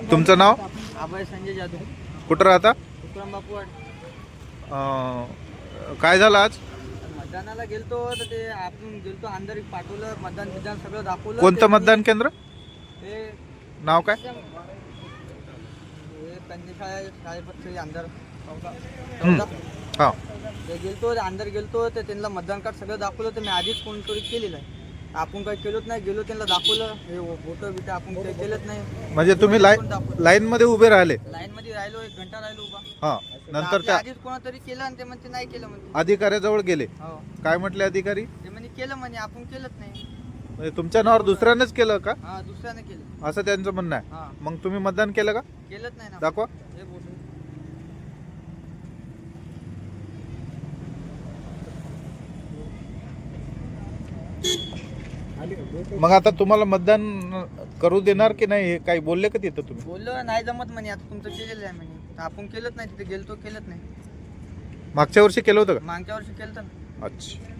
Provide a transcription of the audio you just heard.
तुमचं नाव? अभय संजय जाधव. कुठं राहता? विक्रम बापूवाड. अं, काय झालं आज? मतदानाला गेलतो तर ते आपण गेलतो अंदर पाठवलं मतदान बिदान सगळं दाखवलं. कोणतं मतदान केंद्र? ते नाव काय? हे अंदर हं. हा. ते गेलतो ते अंदर गेलतो ते त्यांना मतदान कार्ड सगळं दाखवलं तर मी आधीच कोणतरी केलेलं आहे. आपण काही केलंच नाही गेलो त्यांना दाखवलं. हे फोटो बिटो आपण काही केलंच नाही. म्हणजे तुम्ही लाईन लाईन मध्ये उभे राहिले. लाईन मध्ये राहिलो एक घंटा राहिलो उभा. हा नंतर त्या आधीच कोणातरी केलं आणि ते म्हणते नाही केलं म्हणते. अधिकाऱ्याजवळ गेले. हो. काय म्हटले अधिकारी? ते म्हणे केलं म्हणे आपण केलंच नाही. म्हणजे तुमच्या नावावर दुसऱ्यानेच केलं का? हा दुसऱ्याने केलं. असं त्यांचं म्हणणं आहे. हा. मग तुम्ही मतदान केलं का? केलंच नाही ना. दाखवा. हे मग आता तुम्हाला मतदान करू देणार की नाही हे काही बोलले का तिथं तुम्ही? बोललो नाही जमत म्हणे आता तुमचं केलेलं आहे म्हणे. आपण केलंच नाही तिथे गेलतो केलंच नाही. मागच्या वर्षी केलं होतं मागच्या वर्षी केलं का अच्छा.